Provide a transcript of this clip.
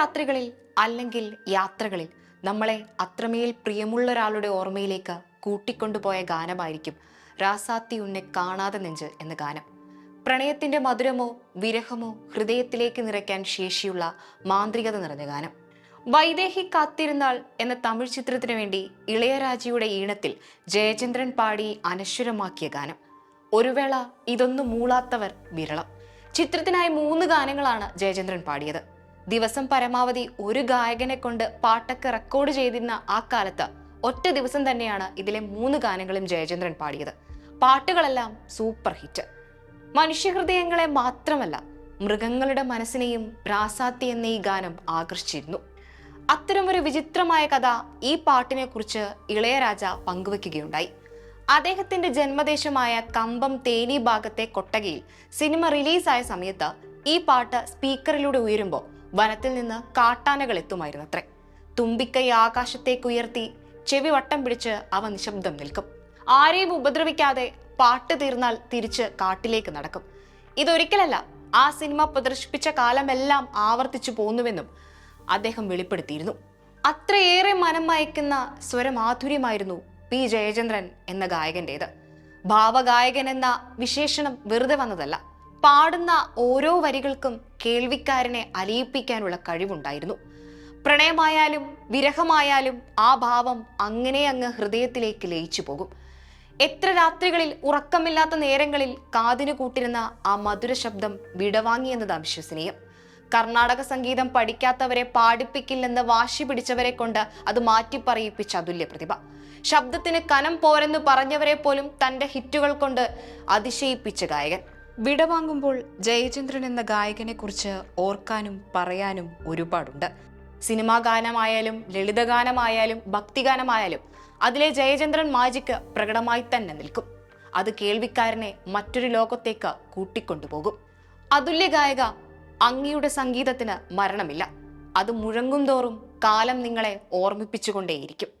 രാത്രികളിൽ അല്ലെങ്കിൽ യാത്രകളിൽ നമ്മളെ അത്രമേൽ പ്രിയമുള്ള ഒരാളുടെ ഓർമ്മയിലേക്ക് കൂട്ടിക്കൊണ്ടുപോയ ഗാനമായിരിക്കും രാസാത്തി ഉന്നെ കാണാതെ നെഞ്ച് എന്ന ഗാനം. പ്രണയത്തിന്റെ മധുരമോ വിരഹമോ ഹൃദയത്തിലേക്ക് നിറയ്ക്കാൻ ശേഷിയുള്ള മാന്ത്രികത നിറഞ്ഞ ഗാനം. വൈദേഹി കാത്തിരുന്നാൾ എന്ന തമിഴ് ചിത്രത്തിനു വേണ്ടി ഇളയരാജയുടെ ഈണത്തിൽ ജയചന്ദ്രൻ പാടി അനശ്വരമാക്കിയ ഗാനം. ഒരു വേള ഇതൊന്നും മൂളാത്തവർ വിരളം. ചിത്രത്തിനായി മൂന്ന് ഗാനങ്ങളാണ് ജയചന്ദ്രൻ പാടിയത്. ദിവസം പരമാവധി ഒരു ഗായകനെ കൊണ്ട് പാട്ടൊക്കെ റെക്കോർഡ് ചെയ്തിരുന്ന ആ കാലത്ത് ഒറ്റ ദിവസം തന്നെയാണ് ഇതിലെ മൂന്ന് ഗാനങ്ങളും ജയചന്ദ്രൻ പാടിയത്. പാട്ടുകളെല്ലാം സൂപ്പർ ഹിറ്റ് മനുഷ്യഹൃദയങ്ങളെ മാത്രമല്ല മൃഗങ്ങളുടെ മനസ്സിനെയും രാസാത്തി എന്ന ഈ ഗാനം ആകർഷിച്ചിരുന്നു. അത്തരമൊരു വിചിത്രമായ കഥ ഈ പാട്ടിനെ കുറിച്ച് ഇളയരാജ പങ്കുവെക്കുകയുണ്ടായി. അദ്ദേഹത്തിന്റെ ജന്മദേശമായ കമ്പം തേനി ഭാഗത്തെ കൊട്ടകയിൽ സിനിമ റിലീസായ സമയത്ത് ഈ പാട്ട് സ്പീക്കറിലൂടെ ഉയരുമ്പോൾ വനത്തിൽ നിന്ന് കാട്ടാനകൾ എത്തുമായിരുന്നത്രേ. തുമ്പിക്കൈ ആകാശത്തേക്ക് ഉയർത്തി ചെവി വട്ടം പിടിച്ച് അവ നിശബ്ദം നിൽക്കും. ആരെയും ഉപദ്രവിക്കാതെ പാട്ട് തീർന്നാൽ തിരിച്ച് കാട്ടിലേക്ക് നടക്കും. ഇതൊരിക്കലല്ല ആ സിനിമ പ്രദർശിപ്പിച്ച കാലമെല്ലാം ആവർത്തിച്ചു പോന്നുവെന്നും അദ്ദേഹം വെളിപ്പെടുത്തിയിരുന്നു. അത്രയേറെ മനം മയക്കുന്ന സ്വരമാധുര്യമായിരുന്നു പി. ജയചന്ദ്രൻ എന്ന ഗായകന്റേത്. ഭാവഗായകൻ എന്ന വിശേഷണം വെറുതെ വന്നതല്ല. പാടുന്ന ഓരോ വരികൾക്കും കേൾവിക്കാരനെ അലിയിപ്പിക്കാനുള്ള കഴിവുണ്ടായിരുന്നു. പ്രണയമായാലും വിരഹമായാലും ആ ഭാവം അങ്ങനെ അങ്ങ് ഹൃദയത്തിലേക്ക് ലയിച്ചു പോകും. എത്ര രാത്രികളിൽ ഉറക്കമില്ലാത്ത നേരങ്ങളിൽ കാതിനു കൂട്ടിരുന്ന ആ മധുര ശബ്ദം വിടവാങ്ങിയെന്നത് അവിശ്വസനീയം കർണാടക സംഗീതം പഠിക്കാത്തവരെ പാടിപ്പിക്കില്ലെന്ന് വാശി പിടിച്ചവരെ കൊണ്ട് അത് മാറ്റി പറയിപ്പിച്ച അതുല്യ പ്രതിഭ. ശബ്ദത്തിന് കനം പോരെന്ന് പറഞ്ഞവരെ പോലും തന്റെ ഹിറ്റുകൾ കൊണ്ട് അതിശയിപ്പിച്ച ഗായകൻ. വിടവാങ്ങുമ്പോൾ ജയചന്ദ്രൻ എന്ന ഗായകനെ കുറിച്ച് ഓർക്കാനും പറയാനും ഒരുപാടുണ്ട്. സിനിമാ ഗാനമായാലും ലളിതഗാനമായാലും ഭക്തിഗാനമായാലും അതിലെ ജയചന്ദ്രൻ മാജിക്ക് പ്രകടമായി തന്നെ നിൽക്കും. അത് കേൾവിക്കാരനെ മറ്റൊരു ലോകത്തേക്ക് കൂട്ടിക്കൊണ്ടുപോകും. അതുല്യ ഗായക അങ്ങിയുടെ സംഗീതത്തിന് മരണമില്ല. അത് മുഴങ്ങും തോറും കാലം നിങ്ങളെ ഓർമ്മിപ്പിച്ചുകൊണ്ടേയിരിക്കും.